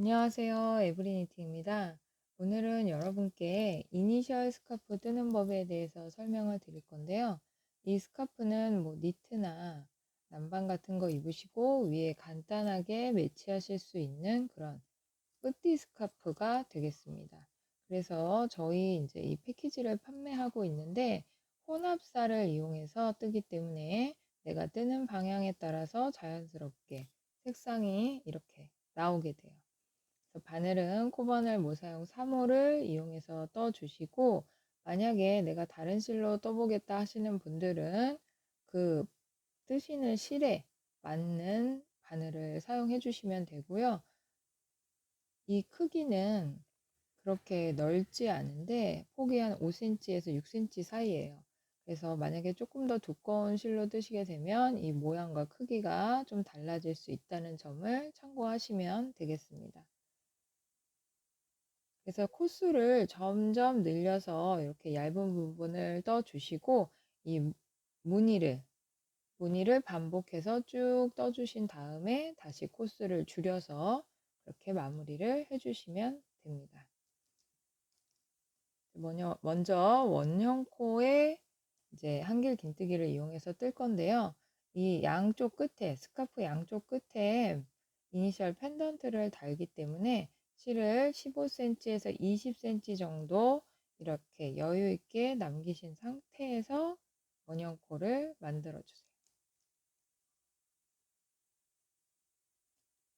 안녕하세요. 에브리니티입니다. 오늘은 여러분께 이니셜 스카프 뜨는 법에 대해서 설명을 드릴 건데요. 이 스카프는 뭐 니트나 남방 같은 거 입으시고 위에 간단하게 매치하실 수 있는 그런 뿌띠 스카프가 되겠습니다. 그래서 저희 이제 이 패키지를 판매하고 있는데 혼합사를 이용해서 뜨기 때문에 내가 뜨는 방향에 따라서 자연스럽게 색상이 이렇게 나오게 돼요. 바늘은 코바늘 모사용 3호를 이용해서 떠주시고 만약에 내가 다른 실로 떠보겠다 하시는 분들은 그 뜨시는 실에 맞는 바늘을 사용해 주시면 되고요. 이 크기는 그렇게 넓지 않은데 폭이 한 5cm에서 6cm 사이에요. 그래서 만약에 조금 더 두꺼운 실로 뜨시게 되면 이 모양과 크기가 좀 달라질 수 있다는 점을 참고하시면 되겠습니다. 그래서 코수를 점점 늘려서 이렇게 얇은 부분을 떠주시고 이 무늬를 무늬를 반복해서 쭉 떠주신 다음에 다시 코수를 줄여서 이렇게 마무리를 해주시면 됩니다. 먼저 원형 코에 이제 한길 긴뜨기를 이용해서 뜰 건데요. 이 양쪽 끝에 스카프 양쪽 끝에 이니셜 펜던트를 달기 때문에 실을 15cm에서 20cm 정도 이렇게 여유 있게 남기신 상태에서 원형코를 만들어 주세요.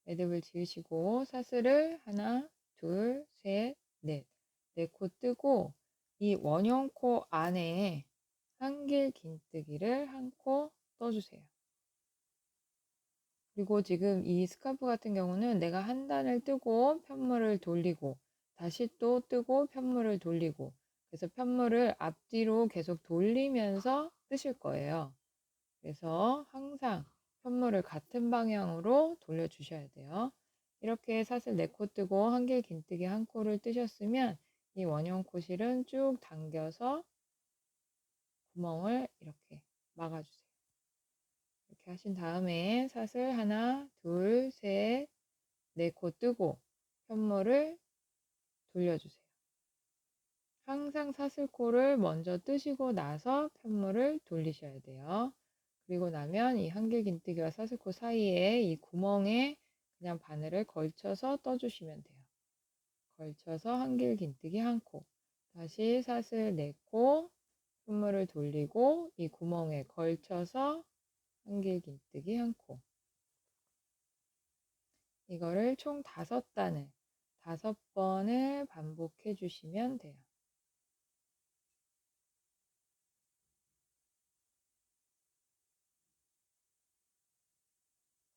매듭을 지으시고 사슬을 하나, 둘, 셋, 넷, 네코 뜨고 이 원형코 안에 한길 긴뜨기를 한 코 떠주세요. 그리고 지금 이 스카프 같은 경우는 내가 한 단을 뜨고 편물을 돌리고 다시 또 뜨고 편물을 돌리고 그래서 편물을 앞뒤로 계속 돌리면서 뜨실 거예요. 그래서 항상 편물을 같은 방향으로 돌려 주셔야 돼요. 이렇게 사슬 4코 뜨고 한길 긴뜨기 한 코를 뜨셨으면 이 원형 코실은 쭉 당겨서 구멍을 이렇게 막아주세요. 이렇게 하신 다음에 사슬 하나, 둘, 셋, 네코 뜨고 편물을 돌려주세요. 항상 사슬코를 먼저 뜨시고 나서 편물을 돌리셔야 돼요. 그리고 나면 이 한길 긴뜨기와 사슬코 사이에 이 구멍에 그냥 바늘을 걸쳐서 떠주시면 돼요. 걸쳐서 한길 긴뜨기 한 코. 다시 사슬 4코, 편물을 돌리고 이 구멍에 걸쳐서 한길 긴뜨기 한 코. 이거를 총 다섯 단을 다섯 번을 반복해 주시면 돼요.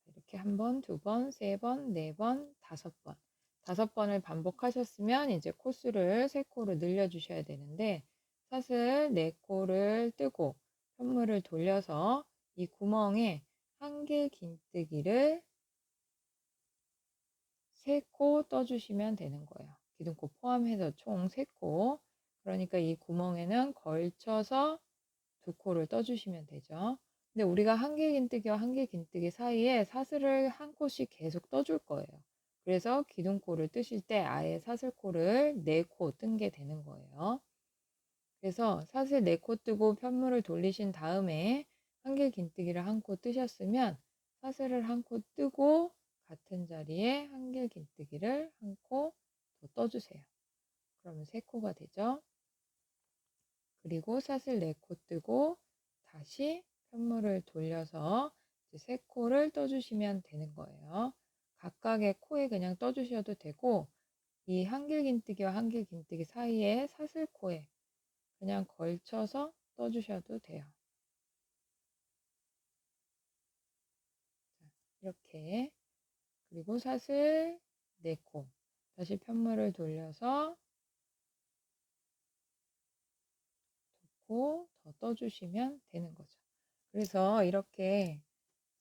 이렇게 한 번, 두 번, 세 번, 네 번, 다섯 번. 다섯 번을 반복하셨으면 이제 코수를 세 코로 늘려 주셔야 되는데 사슬 네 코를 뜨고 현물을 돌려서 이 구멍에 한길 긴뜨기를 세 코 떠주시면 되는 거예요. 기둥코 포함해서 총 세 코. 그러니까 이 구멍에는 걸쳐서 두 코를 떠주시면 되죠. 근데 우리가 한길 긴뜨기와 한길 긴뜨기 사이에 사슬을 한 코씩 계속 떠줄 거예요. 그래서 기둥코를 뜨실 때 아예 사슬코를 네 코 뜬 게 되는 거예요. 그래서 사슬 네 코 뜨고 편물을 돌리신 다음에 한길 긴뜨기를 한 코 뜨셨으면 사슬을 한 코 뜨고 같은 자리에 한길 긴뜨기를 한 코 더 떠주세요. 그러면 세 코가 되죠. 그리고 사슬 네 코 뜨고 다시 편물을 돌려서 세 코를 떠주시면 되는 거예요. 각각의 코에 그냥 떠주셔도 되고 이 한길 긴뜨기와 한길 긴뜨기 사이에 사슬코에 그냥 걸쳐서 떠주셔도 돼요. 이렇게 그리고 사슬 4코 다시 편물을 돌려서 더 떠주시면 되는 거죠. 그래서 이렇게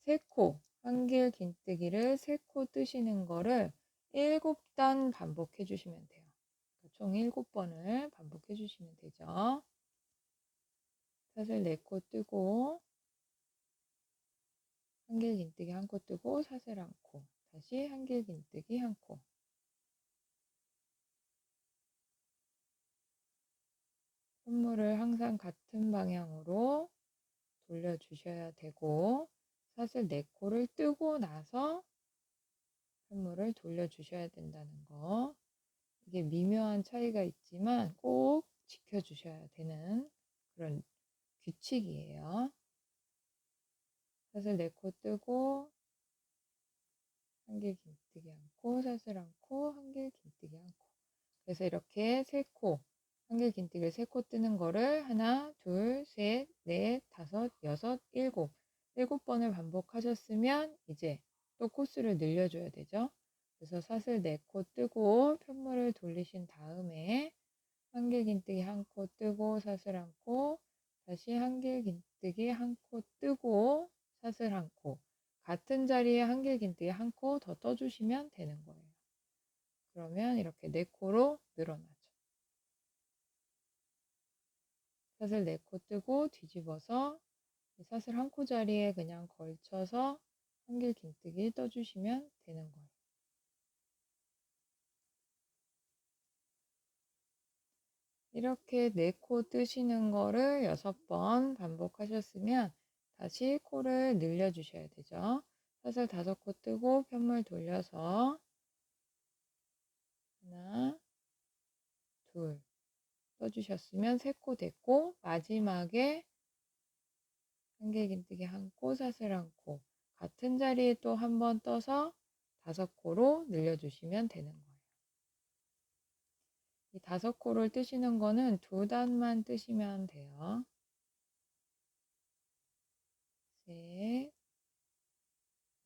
3코 한길 긴뜨기를 3코 뜨시는 거를 7단 반복해 주시면 돼요. 총 7번을 반복해 주시면 되죠. 사슬 4코 뜨고 한길 긴뜨기 한 코 뜨고 사슬 한 코 다시 한길 긴뜨기 한 코 선물을 항상 같은 방향으로 돌려주셔야 되고 사슬 4코를 뜨고 나서 선물을 돌려주셔야 된다는 거 이게 미묘한 차이가 있지만 꼭 지켜주셔야 되는 그런 규칙이에요. 사슬 네코 뜨고 한 길 긴뜨기 않고 사슬 않고 한 길 긴뜨기 않고 그래서 이렇게 세 코, 한길 긴뜨기를 세코 뜨는 거를 하나, 둘, 셋, 넷, 다섯, 여섯, 일곱 일곱 번을 반복하셨으면 이제 또 코스를 늘려줘야 되죠. 그래서 사슬 네코 뜨고 편물을 돌리신 다음에 한길 긴뜨기 한 코 뜨고 사슬 한 코, 다시 한길 긴뜨기 한 코 뜨고 사슬 한 코, 같은 자리에 한길 긴뜨기 한 코 더 떠주시면 되는 거예요. 그러면 이렇게 네 코로 늘어나죠. 사슬 네코 뜨고 뒤집어서 사슬 한코 자리에 그냥 걸쳐서 한길 긴뜨기 떠주시면 되는 거예요. 이렇게 네 코 뜨시는 거를 여섯 번 반복하셨으면 다시 코를 늘려주셔야 되죠. 사슬 다섯 코 뜨고 편물 돌려서 하나, 둘 떠주셨으면 세 코 됐고 마지막에 한길 긴뜨기 한 코, 사슬 한 코 같은 자리에 또 한 번 떠서 다섯 코로 늘려주시면 되는 거예요. 이 다섯 코를 뜨시는 거는 두 단만 뜨시면 돼요. 셋,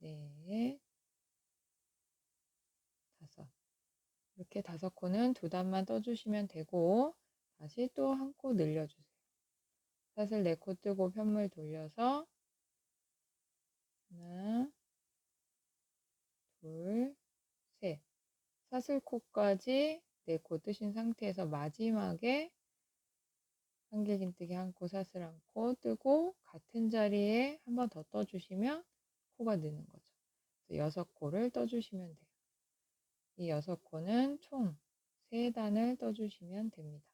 넷, 다섯. 이렇게 다섯 코는 두 단만 떠주시면 되고, 다시 또 한 코 늘려주세요. 사슬 네 코 뜨고 편물 돌려서, 하나, 둘, 셋. 사슬 코까지 네 코 뜨신 상태에서 마지막에 한길긴뜨기 한 코 사슬 한코 뜨고 같은 자리에 한 번 더 떠주시면 코가 느는 거죠. 여섯 코를 떠주시면 돼요. 이 여섯 코는 총 세 단을 떠주시면 됩니다.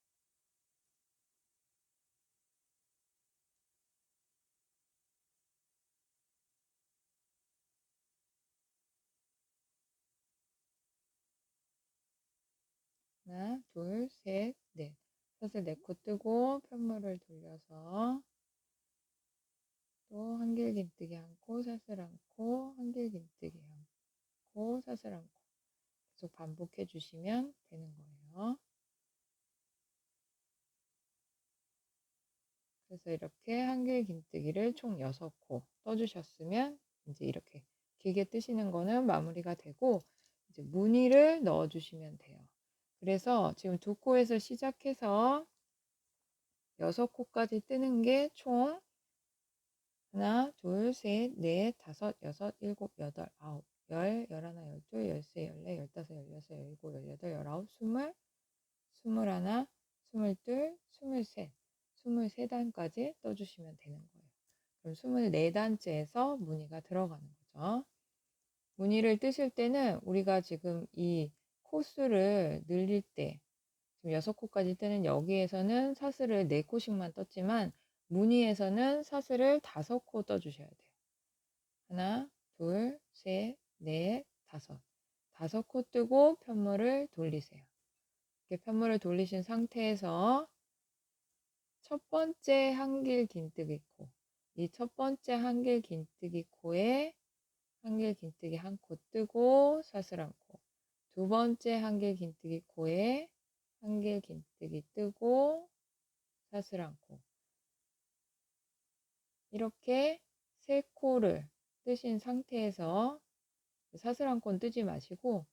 하나, 둘, 셋, 넷. 사슬 네코 뜨고 편물을 돌려서 또 한길 긴뜨기 한코 사슬 한코 한길 긴뜨기 한코 사슬 한코 계속 반복해 주시면 되는 거예요. 그래서 이렇게 한길 긴뜨기를 총 6코 떠주셨으면 이제 이렇게 길게 뜨시는 거는 마무리가 되고 이제 무늬를 넣어 주시면 돼요. 그래서 지금 두 코에서 시작해서 여섯 코까지 뜨는 게 총 하나, 둘, 셋, 넷, 다섯, 여섯, 일곱, 여덟, 아홉, 열, 열하나, 열둘, 열세, 열네, 열다섯, 열여섯, 열일곱, 열여덟, 열아홉, 스물, 스물하나, 스물둘, 스물셋, 스물세 단까지 떠주시면 되는 거예요. 그럼 스물네 단째에서 무늬가 들어가는 거죠. 무늬를 뜨실 때는 우리가 지금 이 코수를 늘릴 때 지금 6코까지 뜨는 여기에서는 사슬을 4코씩만 떴지만 무늬에서는 사슬을 5코 떠주셔야 돼요. 하나, 둘, 셋, 넷, 다섯. 다섯 코 뜨고 편물을 돌리세요. 이렇게 편물을 돌리신 상태에서 첫 번째 한길 긴뜨기 코. 이 첫 번째 한길 긴뜨기 코에 한길 긴뜨기 한 코 뜨고 사슬 한 코. 두 번째 한길 긴뜨기 코에 한길 긴뜨기 뜨고 사슬 한코 이렇게 세 코를 뜨신 상태에서 사슬 한 코 뜨지 마시고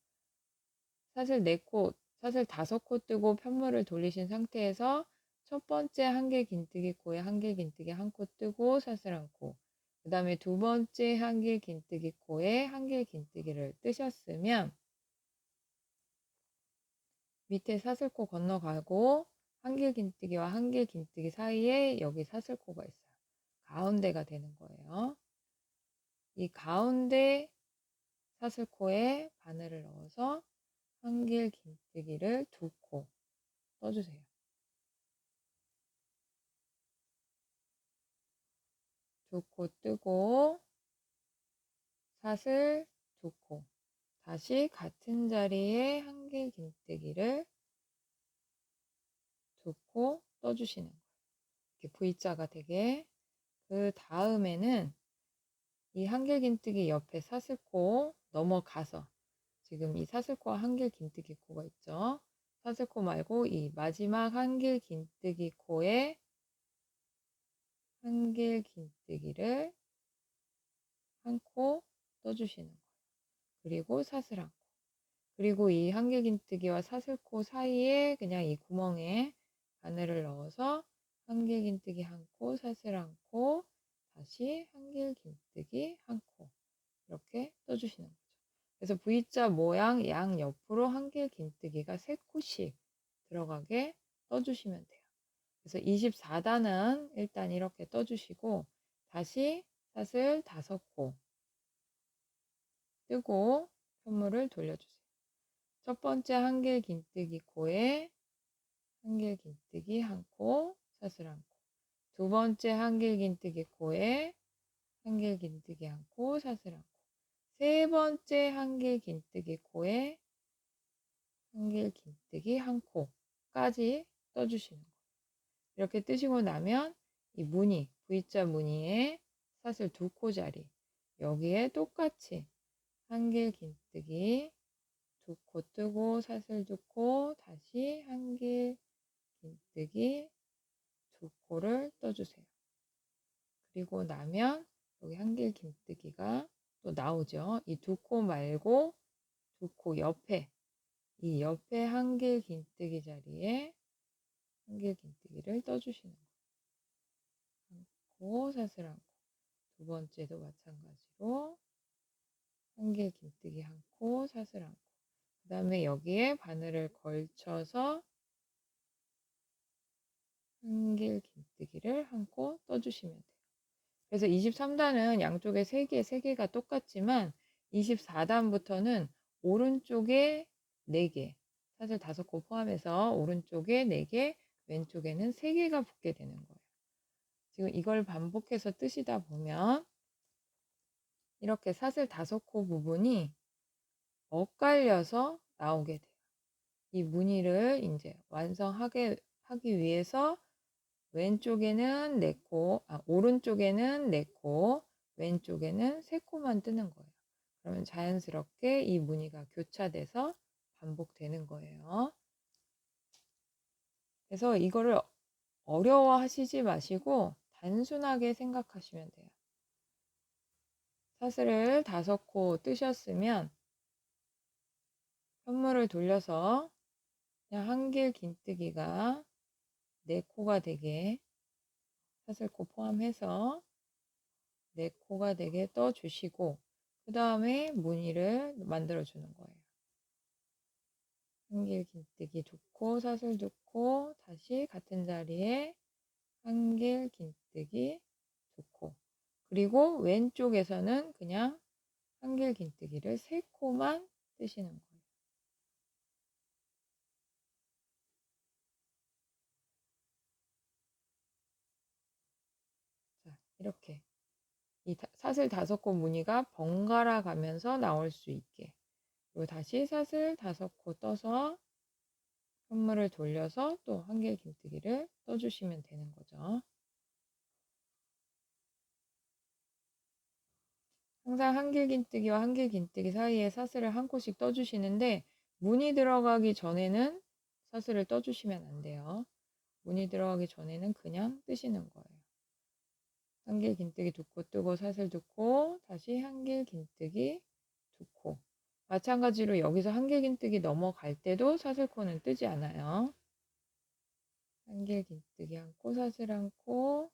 사슬 네 코, 사슬 다섯 코 뜨고 편물을 돌리신 상태에서 첫 번째 한길 긴뜨기 코에 한길 긴뜨기 한 코 뜨고 사슬 한 코. 그 다음에 두 번째 한길 긴뜨기 코에 한길 긴뜨기를 뜨셨으면 밑에 사슬코 건너가고 한길 긴뜨기와 한길 긴뜨기 사이에 여기 사슬코가 있어요. 가운데가 되는 거예요. 이 가운데 사슬코에 바늘을 넣어서 한길 긴뜨기를 두 코 떠주세요. 두 코 뜨고 사슬 두 코. 다시 같은 자리에 한길 긴뜨기를 두코 떠주시는 거예요. V자가 되게 그 다음에는 이 한길 긴뜨기 옆에 사슬코 넘어가서 지금 이 사슬코와 한길 긴뜨기 코가 있죠. 사슬코 말고 이 마지막 한길 긴뜨기 코에 한길 긴뜨기를 한 코 떠주시는 거예요. 그리고 사슬 한 코. 그리고 이 한길 긴뜨기와 사슬코 사이에 그냥 이 구멍에 바늘을 넣어서 한길 긴뜨기 한 코, 사슬 한 코, 다시 한길 긴뜨기 한 코. 이렇게 떠주시는 거죠. 그래서 V자 모양 양 옆으로 한길 긴뜨기가 세 코씩 들어가게 떠주시면 돼요. 그래서 24단은 일단 이렇게 떠주시고 다시 사슬 다섯 코 뜨고 현물을 돌려주세요. 첫 번째 한길 긴뜨기 코에 한길 긴뜨기 한 코, 사슬 한 코. 두 번째 한길 긴뜨기 코에 한길 긴뜨기 한 코, 사슬 한 코. 세 번째 한길 긴뜨기 코에 한길 긴뜨기 한 코까지 떠주시는 거예요. 이렇게 뜨시고 나면 이 무늬, V자 무늬에 사슬 두 코 자리 여기에 똑같이 한길 긴뜨기 두 코 뜨고 사슬 두 코 다시 한길 긴뜨기 두 코를 떠주세요. 그리고 나면 여기 한길 긴뜨기가 또 나오죠. 이 두 코 말고 두 코 옆에 이 옆에 한길 긴뜨기 자리에 한길 긴뜨기를 떠주시는 거예요. 한 코, 사슬 한 코. 두 번째도 마찬가지로 한길 긴뜨기 한 코, 사슬 한 코. 그 다음에 여기에 바늘을 걸쳐서 한길 긴뜨기를 한 코 떠주시면 돼요. 그래서 23단은 양쪽에 3개, 3개가 똑같지만 24단부터는 오른쪽에 4개, 사실 5코 포함해서 오른쪽에 4개, 왼쪽에는 3개가 붙게 되는 거예요. 지금 이걸 반복해서 뜨시다 보면 이렇게 사슬 5코 부분이 엇갈려서 나오게 돼요. 이 무늬를 이제 완성하게 하기 위해서 왼쪽에는 4코, 아, 오른쪽에는 4코, 왼쪽에는 3코만 뜨는 거예요. 그러면 자연스럽게 이 무늬가 교차돼서 반복되는 거예요. 그래서 이거를 어려워 하시지 마시고 단순하게 생각하시면 돼요. 사슬을 다섯 코 뜨셨으면 현물을 돌려서 그냥 한길 긴뜨기가 네 코가 되게 사슬코 포함해서 네 코가 되게 떠 주시고 그 다음에 무늬를 만들어 주는 거예요. 한길 긴뜨기 두 코, 사슬 두 코, 다시 같은 자리에 한길 긴뜨기 두 코. 그리고 왼쪽에서는 그냥 한길 긴뜨기를 세 코만 뜨시는 거예요. 자, 이렇게 이 사슬 다섯 코 무늬가 번갈아 가면서 나올 수 있게 그리고 다시 사슬 다섯 코 떠서 현물을 돌려서 또 한길 긴뜨기를 떠주시면 되는 거죠. 항상 한길 긴뜨기와 한길 긴뜨기 사이에 사슬을 한 코씩 떠주시는데 무늬 들어가기 전에는 사슬을 떠주시면 안 돼요. 무늬 들어가기 전에는 그냥 뜨시는 거예요. 한길 긴뜨기 두 코 뜨고 사슬 두 코, 다시 한길 긴뜨기 두 코. 마찬가지로 여기서 한길 긴뜨기 넘어갈 때도 사슬 코는 뜨지 않아요. 한길 긴뜨기 한 코, 사슬 한 코,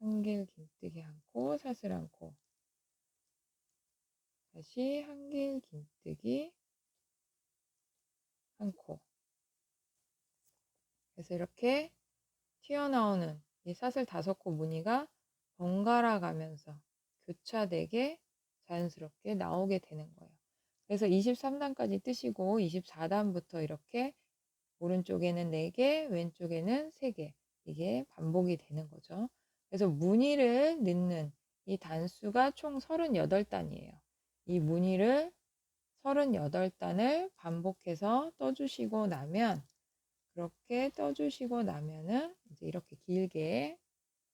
한길 긴뜨기 한 코, 사슬 한 코. 다시 한길 긴뜨기 한 코. 그래서 이렇게 튀어나오는 이 사슬 다섯 코 무늬가 번갈아 가면서 교차되게 자연스럽게 나오게 되는 거예요. 그래서 23단까지 뜨시고 24단부터 이렇게 오른쪽에는 4개, 왼쪽에는 3개 이게 반복이 되는 거죠. 그래서 무늬를 넣는 이 단수가 총 38단이에요. 이 무늬를 38단을 반복해서 떠주시고 나면 그렇게 떠주시고 나면은 이제 이렇게 길게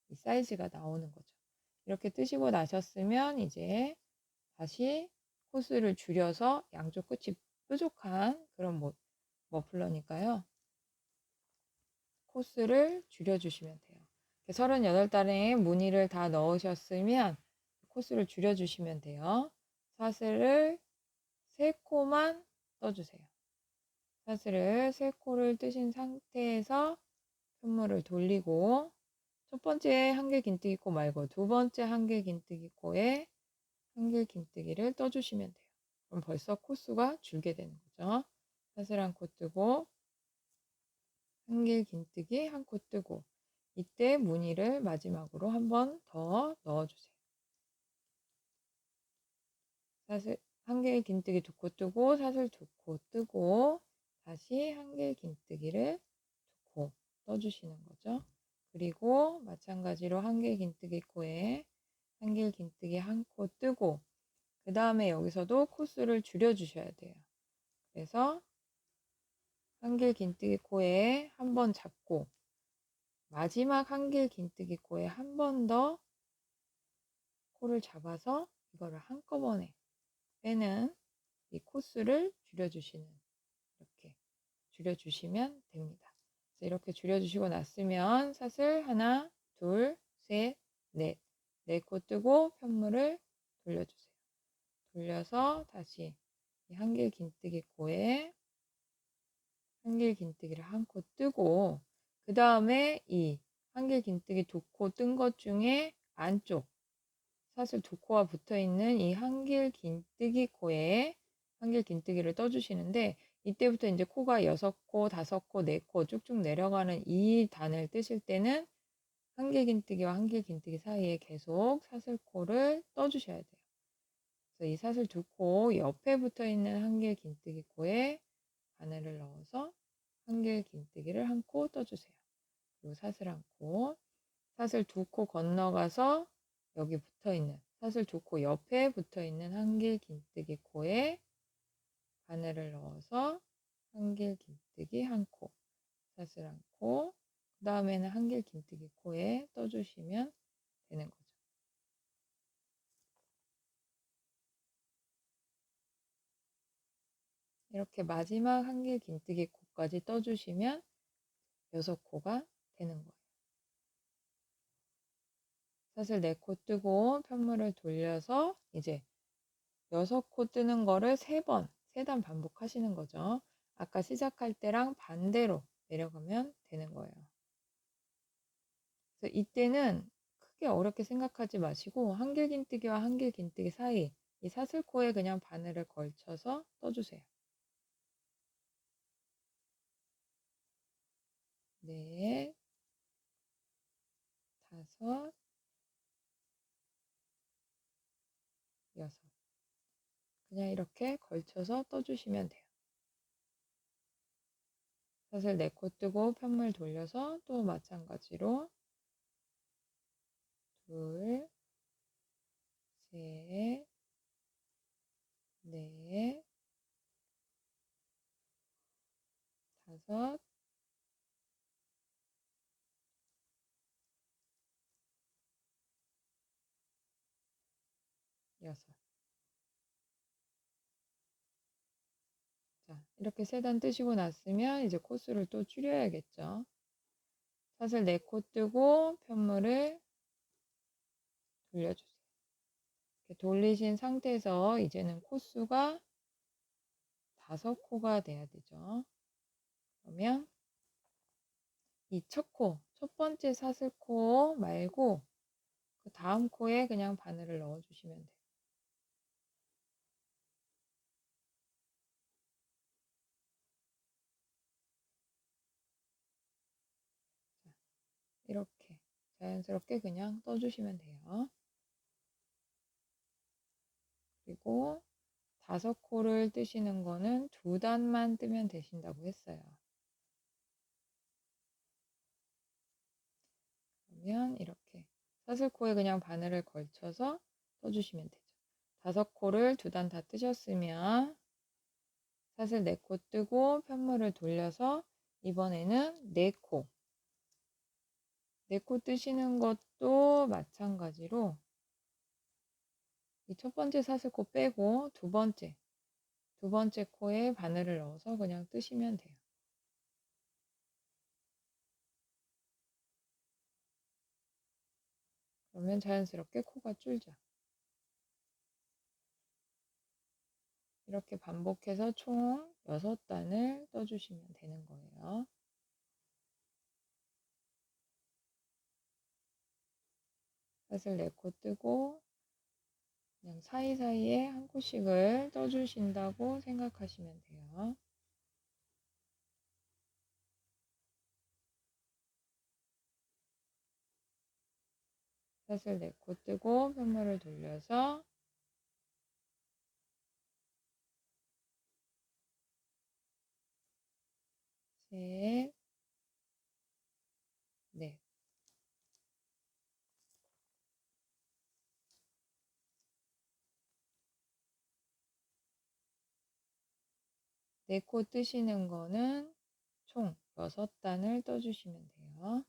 이 사이즈가 나오는 거죠. 이렇게 뜨시고 나셨으면 이제 다시 코스를 줄여서 양쪽 끝이 뾰족한 그런 뭐, 머플러니까요. 코스를 줄여주시면 돼요. 38단에 무늬를 다 넣으셨으면 코스를 줄여주시면 돼요. 사슬을 3코만 떠주세요. 사슬을 3코를 뜨신 상태에서 편물을 돌리고 첫 번째 한길 긴뜨기 코 말고 두 번째 한길 긴뜨기 코에 한길 긴뜨기를 떠주시면 돼요. 그럼 벌써 코수가 줄게 되는 거죠. 사슬 한 코 뜨고 한길 긴뜨기 한 코 뜨고 이때 무늬를 마지막으로 한 번 더 넣어주세요. 사슬 한길 긴뜨기 두코 뜨고 사슬 두코 뜨고 다시 한길 긴뜨기를 두코 떠주시는 거죠. 그리고 마찬가지로 한길 긴뜨기 코에 한길 긴뜨기 한 코 뜨고 그 다음에 여기서도 코스를 줄여주셔야 돼요. 그래서 한길 긴뜨기 코에 한 번 잡고 마지막 한길 긴뜨기 코에 한 번 더 코를 잡아서 이거를 한꺼번에 빼는 이 코스를 줄여주시는 이렇게 줄여주시면 됩니다. 이렇게 줄여주시고 났으면 사슬 하나, 둘, 셋, 넷, 네코 뜨고 편물을 돌려주세요. 돌려서 다시 한길 긴뜨기 코에 한길 긴뜨기를 한 코 뜨고 그 다음에 이 한길 긴뜨기 두 코 뜬 것 중에 안쪽 사슬 두 코가 붙어 있는 이 한길 긴뜨기 코에 한길 긴뜨기를 떠주시는데 이때부터 이제 코가 여섯 코, 다섯 코, 네 코 쭉쭉 내려가는 이 단을 뜨실 때는 한길 긴뜨기와 한길 긴뜨기 사이에 계속 사슬 코를 떠주셔야 돼요. 그래서 이 사슬 두 코 옆에 붙어 있는 한길 긴뜨기 코에 바늘을 넣어서 한길 긴뜨기를 한 코 떠주세요. 그리고 사슬 한 코, 사슬 두 코 건너가서 여기 붙어 있는 사슬 두코 옆에 붙어 있는 한길 긴뜨기 코에 바늘을 넣어서 한길 긴뜨기 한 코, 사슬 한 코, 그 다음에는 한길 긴뜨기 코에 떠주시면 되는 거죠. 이렇게 마지막 한길 긴뜨기 코까지 떠주시면 여섯 코가 되는 거예요. 사슬 네코 뜨고 편물을 돌려서 이제 여섯 코 뜨는 거를 세 번, 세 단 반복하시는 거죠. 아까 시작할 때랑 반대로 내려가면 되는 거예요. 그래서 이때는 크게 어렵게 생각하지 마시고 한길 긴뜨기와 한길 긴뜨기 사이 이 사슬코에 그냥 바늘을 걸쳐서 떠주세요. 넷, 다섯. 그냥 이렇게 걸쳐서 떠주시면 돼요. 사슬 4코 뜨고 편물 돌려서 또 마찬가지로 둘, 셋, 넷, 다섯, 여섯. 자, 이렇게 세 단 뜨시고 났으면 이제 코스를 또 줄여야겠죠. 사슬 4코 뜨고 편물을 돌려주세요. 이렇게 돌리신 상태에서 이제는 코수가 다섯 코가 돼야 되죠. 그러면 이 첫 코, 첫 번째 사슬코 말고 그 다음 코에 그냥 바늘을 넣어주시면 돼요. 이렇게 자연스럽게 그냥 떠주시면 돼요. 그리고 다섯 코를 뜨시는 거는 두 단만 뜨면 되신다고 했어요. 그러면 이렇게 사슬코에 그냥 바늘을 걸쳐서 떠주시면 되죠. 다섯 코를 두 단 다 뜨셨으면 사슬 네 코 뜨고 편물을 돌려서 이번에는 네 코. 네코 뜨시는 것도 마찬가지로 이 첫 번째 사슬코 빼고 두 번째 두 번째 코에 바늘을 넣어서 그냥 뜨시면 돼요. 그러면 자연스럽게 코가 줄죠. 이렇게 반복해서 총 6단을 떠주시면 되는 거예요. 사슬 4코 뜨고 그냥 사이사이에 한 코씩을 떠주신다고 생각하시면 돼요. 사슬 4코 뜨고 편물을 돌려서 셋, 넷. 네 코 뜨시는 거는 총 6단을 떠주시면 돼요.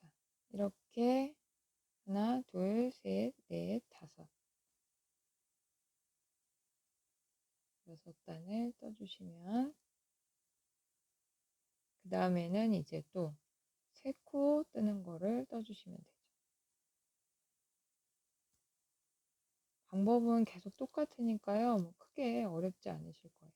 자, 이렇게 하나, 둘, 셋, 넷, 다섯. 여섯 단을 떠주시면 그 다음에는 이제 또 세 코 뜨는 거를 떠주시면 되죠. 방법은 계속 똑같으니까요. 뭐 크게 어렵지 않으실 거예요.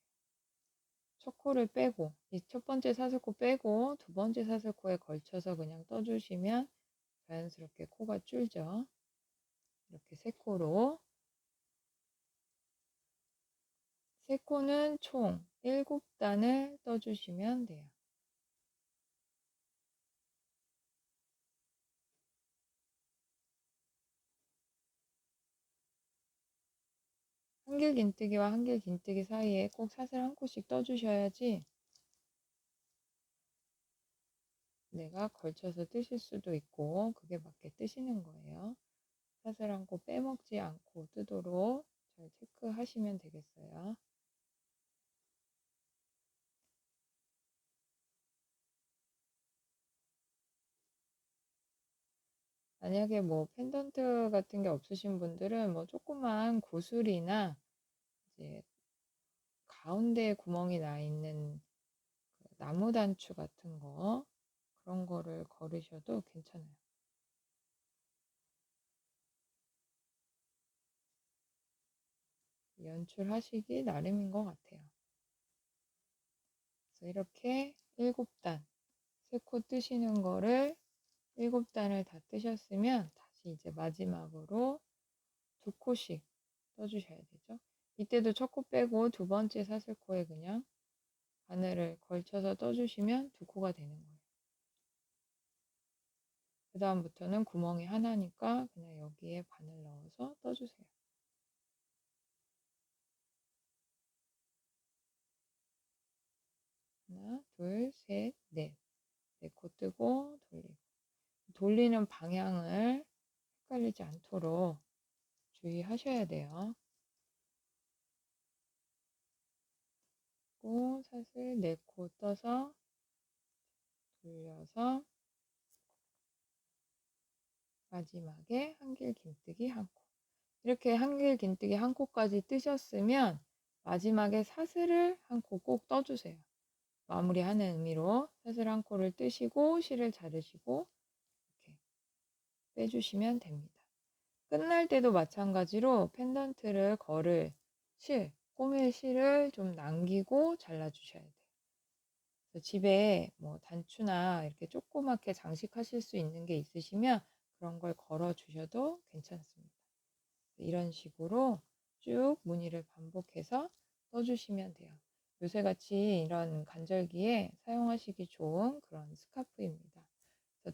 첫 코를 빼고 이 첫 번째 사슬코 빼고 두 번째 사슬코에 걸쳐서 그냥 떠주시면 자연스럽게 코가 줄죠. 이렇게 세 코로 세 코는 총 7단을 떠주시면 돼요. 한길 긴뜨기와 한길 긴뜨기 사이에 꼭 사슬 한 코씩 떠주셔야지 내가 걸쳐서 뜨실 수도 있고 그게 맞게 뜨시는 거예요. 사슬 한 코 빼먹지 않고 뜨도록 잘 체크하시면 되겠어요. 만약에 뭐 펜던트 같은 게 없으신 분들은 뭐 조그만 고슬이나 이제 가운데 구멍이 나 있는 그 나무 단추 같은 거 그런 거를 걸으셔도 괜찮아요. 연출하시기 나름인 것 같아요. 그래서 이렇게 7단, 3코 뜨시는 거를 7단을 다 뜨셨으면 다시 이제 마지막으로 두 코씩 떠주셔야 되죠. 이때도 첫 코 빼고 두 번째 사슬코에 그냥 바늘을 걸쳐서 떠주시면 두 코가 되는 거예요. 그 다음부터는 구멍이 하나니까 그냥 여기에 바늘 넣어서 떠주세요. 하나, 둘, 셋, 넷. 네코 뜨고 돌리고. 돌리는 방향을 헷갈리지 않도록 주의하셔야 돼요. 고 사슬 4코 떠서 돌려서 마지막에 한길 긴뜨기 한 코. 이렇게 한길 긴뜨기 한 코까지 뜨셨으면 마지막에 사슬을 한 코 꼭 떠주세요. 마무리하는 의미로 사슬 한 코를 뜨시고 실을 자르시고 이렇게 빼주시면 됩니다. 끝날 때도 마찬가지로 펜던트를 걸을 실, 꼬밀 실을 좀 남기고 잘라주셔야 돼요. 집에 뭐 단추나 이렇게 조그맣게 장식하실 수 있는 게 있으시면 그런 걸 걸어 주셔도 괜찮습니다. 이런 식으로 쭉 무늬를 반복해서 떠주시면 돼요. 요새 같이 이런 간절기에 사용하시기 좋은 그런 스카프입니다.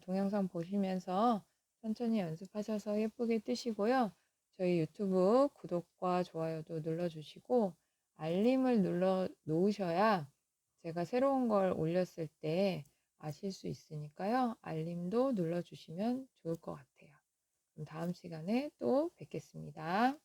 동영상 보시면서 천천히 연습하셔서 예쁘게 뜨시고요. 저희 유튜브 구독과 좋아요도 눌러주시고 알림을 눌러 놓으셔야 제가 새로운 걸 올렸을 때 아실 수 있으니까요. 알림도 눌러주시면 좋을 것 같아요. 그럼 다음 시간에 또 뵙겠습니다.